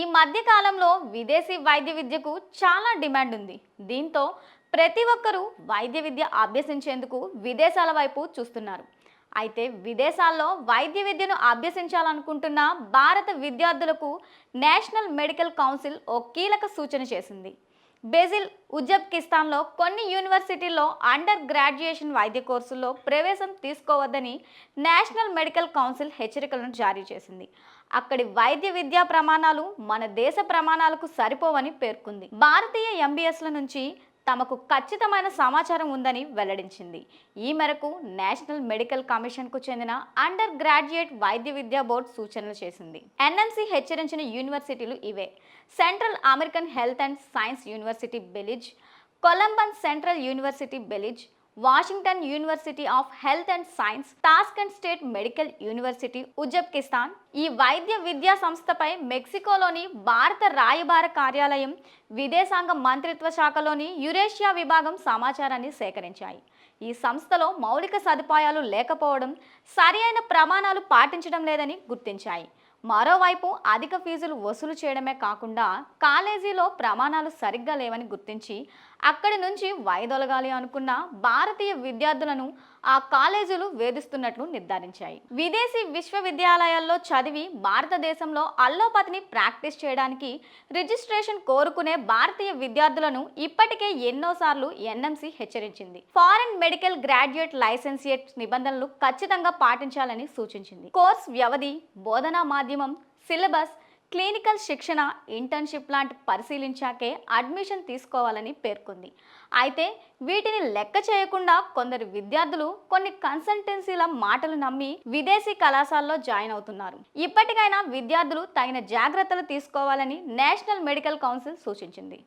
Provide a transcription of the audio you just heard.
ఈ మధ్య కాలంలో విదేశీ వైద్య విద్యకు చాలా డిమాండ్ ఉంది. దీంతో ప్రతి ఒక్కరూ వైద్య విద్య అభ్యసించేందుకు విదేశాల వైపు చూస్తున్నారు. అయితే విదేశాల్లో వైద్య విద్యను అభ్యసించాలనుకుంటున్న భారత విద్యార్థులకు నేషనల్ మెడికల్ కౌన్సిల్ ఓ కీలక సూచన చేసింది. బెజిల్ ఉజ్బెకిస్తాన్లో కొన్ని యూనివర్సిటీల్లో అండర్ గ్రాడ్యుయేషన్ వైద్య కోర్సుల్లో ప్రవేశం తీసుకోవద్దని నేషనల్ మెడికల్ కౌన్సిల్ హెచ్చరికలను జారీ చేసింది. అక్కడి వైద్య విద్యా ప్రమాణాలు మన దేశ ప్రమాణాలకు సరిపోవని పేర్కొంది. భారతీయ ఎంబీఎస్ల నుంచి తమకు ఖచ్చితమైన సమాచారం ఉందని వెల్లడించింది. ఈ మేరకు నేషనల్ మెడికల్ కమిషన్కు చెందిన అండర్ గ్రాడ్యుయేట్ వైద్య విద్యా బోర్డు సూచనలు చేసింది. ఎన్ఎంసీ హెచ్చరించిన యూనివర్సిటీలు ఇవే. Central American Health and Science University Belize Columbus Central University Belize Washington University of Health and Science Tashkent State Medical University Uzbekistan ఈ వైద్య విద్యా సంస్థపై మెక్సికోలోని భారత రాయబార కార్యాలయం విదేశాంగ మంత్రిత్వ శాఖలోని యురేషియా విభాగం సమాచారాన్ని సేకరించాయి. ఈ సంస్థలో మౌలిక సదుపాయాలు లేకపోవడం సరి అయిన ప్రమాణాలు పాటించడం లేదని గుర్తించాయి. మరోవైపు అధిక ఫీజులు వసూలు చేయడమే కాకుండా కాలేజీలో ప్రమాణాలు సరిగ్గా లేవని గుర్తించి అక్కడి నుంచి వైదొలగాలి అనుకున్న భారతీయ విద్యార్థులను ఆ కాలేజీలు వేధిస్తున్నట్లు నిర్ధారించాయి. విదేశీ విశ్వవిద్యాలయాల్లో చదివి భారతదేశంలో అల్లోపతిని ప్రాక్టీస్ చేయడానికి రిజిస్ట్రేషన్ కోరుకునే భారతీయ విద్యార్థులను ఇప్పటికే ఎన్నోసార్లు ఎన్ఎంసి హెచ్చరించింది. ఫారెన్ మెడికల్ గ్రాడ్యుయేట్ లైసెన్సియేట్ నిబంధనలు ఖచ్చితంగా పాటించాలని సూచించింది. కోర్స్ వ్యవధి బోధనా మాధ్యమం సిలబస్ క్లినికల్ శిక్షణ ఇంటర్న్షిప్ లాంటి పరిశీలించాకే అడ్మిషన్ తీసుకోవాలని పేర్కొంది. అయితే వీటిని లెక్క చేయకుండా కొందరు విద్యార్థులు కొన్ని కన్సల్టెన్సీల మాటలు నమ్మి విదేశీ కళాశాలలో జాయిన్ అవుతున్నారు. ఇప్పటికైనా విద్యార్థులు తగిన జాగ్రత్తలు తీసుకోవాలని నేషనల్ మెడికల్ కౌన్సిల్ సూచించింది.